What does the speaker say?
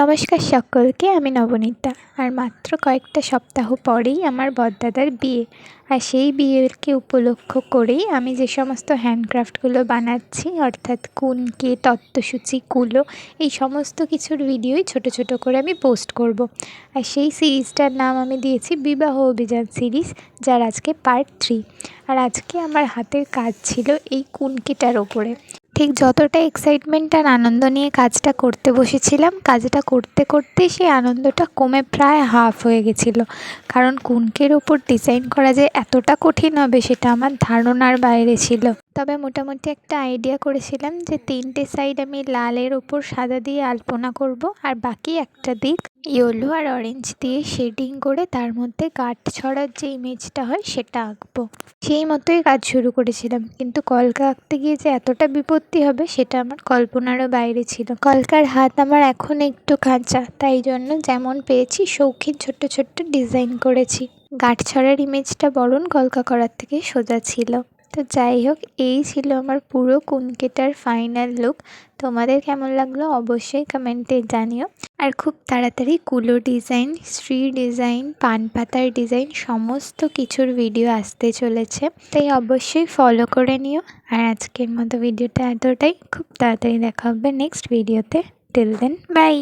নমস্কার সকলকে, আমি নবনীতা। আর মাত্র কয়েকটা সপ্তাহ পরেই আমার বড়দাদার বিয়ে। আর সেই বিয়েকে উপলক্ষ করেই আমি যে সমস্ত হ্যান্ডক্রাফটগুলো বানাচ্ছি, অর্থাৎ কুনকে তত্ত্বসূচি কুলো এই সমস্ত কিছুর ভিডিওই ছোট ছোট করে আমি পোস্ট করব। আর সেই সিরিজটার নাম আমি দিয়েছি বিবাহ অভিযান সিরিজ, যার আজকে পার্ট থ্রি। আর আজকে আমার হাতের কাজ ছিল এই কুনকিটার ওপরে। ঠিক যতটা এক্সাইটমেন্ট আর আনন্দ নিয়ে কাজটা করতে বসেছিলাম, কাজটা করতে করতে সেই আনন্দটা কমে প্রায় হাফ হয়ে গেছিল। কারণ কুনকের ওপর ডিজাইন করা যে এতটা কঠিন হবে সেটা আমার ধারণার বাইরে ছিল। তবে মোটামুটি একটা আইডিয়া করেছিলাম যে তিনটে সাইড আমি লালের ওপর সাদা দিয়ে আলপনা করব আর বাকি একটা দিক ইয়েলো আর অরেঞ্জ দিয়ে শেডিং করে তার মধ্যে গাঠ ছড়ার যে ইমেজটা হয় সেটা আঁকবো। সেই মতোই কাজ শুরু করেছিলাম। কিন্তু কলকা আঁকতে গিয়ে যে এতটা বিপত্তি হবে সেটা আমার কল্পনারও বাইরে ছিল। কলকার হাত আমার এখন একটু কাঁচা তাই জন্য যেমন পেয়েছি শৌখিন ছোট্ট ছোট্ট ডিজাইন করেছি। গাঠ ছড়ার ইমেজটা বরণ কলকা করার থেকে সোজা ছিল। তো যাই হোক, এই ছিল আমার পুরো কুনকেটার ফাইনাল লুক তোমাদের কেমন লাগল অবশ্যই কমেন্টে জানিও। আর খুব তাড়াতাড়ি কুলো ডিজাইন শ্রী ডিজাইন পান পাতার ডিজাইন সমস্ত কিছুর ভিডিও আসতে চলেছে। তাই অবশ্যই ফলো করে নিও। আর আজকের মতো ভিডিওটা এতটাই। খুব তাড়াতাড়ি দেখা হবে নেক্সট ভিডিওতে টিল দেন বাই